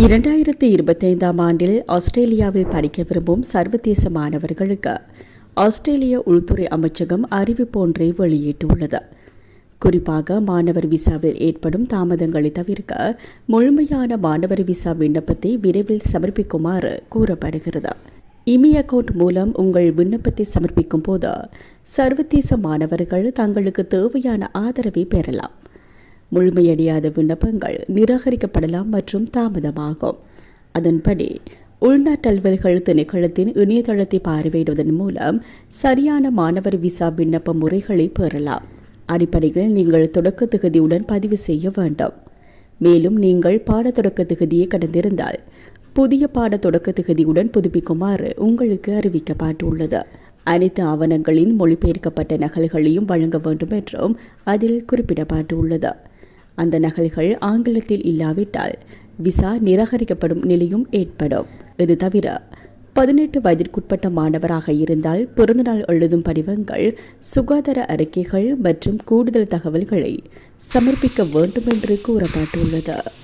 இரண்டாயிரத்தி இருபத்தைந்தாம் ஆண்டில் ஆஸ்திரேலியாவில் படிக்க விரும்பும் சர்வதேச மாணவர்களுக்கு ஆஸ்திரேலிய உள்துறை அமைச்சகம் அறிவிப்பு ஒன்றை வெளியிட்டுள்ளது. குறிப்பாக மாணவர் விசாவில் ஏற்படும் தாமதங்களை தவிர்க்க முழுமையான மாணவர் விசா விண்ணப்பத்தை விரைவில் சமர்ப்பிக்குமாறு கூறப்படுகிறது. இமி அக்கவுண்ட் மூலம் உங்கள் விண்ணப்பத்தை சமர்ப்பிக்கும் போது சர்வதேச மாணவர்கள் தங்களுக்கு தேவையான ஆதரவை பெறலாம். முழுமையடையாத விண்ணப்பங்கள் நிராகரிக்கப்படலாம் மற்றும் தாமதமாகும். அதன்படி உள்நாட்டு அலுவல்கள் திணைக்களத்தின் இணையதளத்தை பார்வையிடுவதன் மூலம் சரியான மாணவர் விசா விண்ணப்ப முறைகளை பெறலாம். அடிப்படையில் நீங்கள் தொடக்க தகுதியுடன் பதிவு செய்ய வேண்டும். மேலும் நீங்கள் பாட தொடக்க தகுதியை கடந்திருந்தால் புதிய பாட தொடக்க தகுதியுடன் புதுப்பிக்குமாறு உங்களுக்கு அறிவிக்கப்பட்டுள்ளது. அனைத்து ஆவணங்களின் மொழிபெயர்க்கப்பட்ட நகல்களையும் வழங்க வேண்டும் என்றும் அதில் குறிப்பிடப்பட்டுள்ளது. அந்த நகல்கள் ஆங்கிலத்தில் இல்லாவிட்டால் விசா நிராகரிக்கப்படும் நிலையும் ஏற்படும். இது தவிர பதினெட்டு வயதிற்குட்பட்ட மாணவராக இருந்தால் பிறந்தநாள் எழுதும் படிவங்கள் சுகாதார அறிக்கைகள் மற்றும் கூடுதல் தகவல்களை சமர்ப்பிக்க வேண்டும் என்று கூறப்பட்டுள்ளது.